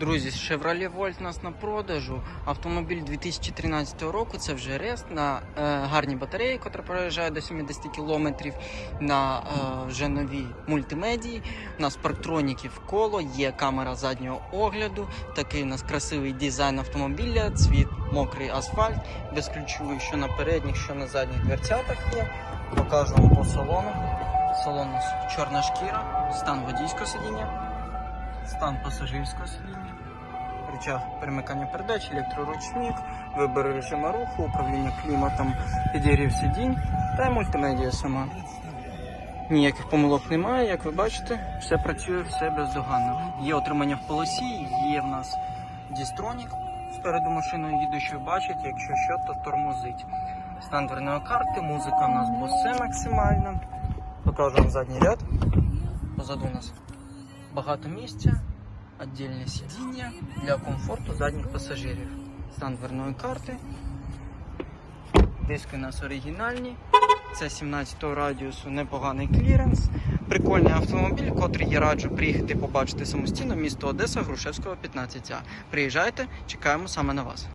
Друзі, Chevrolet Volt нас на продажу. Автомобіль 2013 року. Це вже рест на е, гарній батареї, яка проїжджає до 70 км, на е, вже новій мультимедії. У нас парктроніків коло, є камера заднього огляду. Такий у нас красивий дизайн автомобіля, цвіт мокрий асфальт, безключовий, що на передніх, що на задніх дверцятах є. Покажу вам по салону. Салон у нас чорна шкіра, стан водійського сидіння стан пасажирського сидіння, рычаг перемикання передач, електроручник, вибір режиму руху, управління кліматом, підігрів сидінь та мультимедіа сама. Ніяких помилок немає, як ви бачите, все працює, все бездоганно. Є отримання в полосі, є в нас дістронік спереду машиною їдучою бачить, якщо що, то тормозить. Стан дверної карти, музика у нас босе максимальна. Покажу вам задній ряд. Позаду у нас багато місця, віддільне сидіння для комфорту задніх пасажирів. Стан дверної карти. Диски у нас оригінальні. Це 17 радіусу непоганий кліренс. Прикольний автомобіль, котрий я раджу приїхати побачити самостійно. Місто Одеса, Грушевського, 15А. Приїжджайте, чекаємо саме на вас.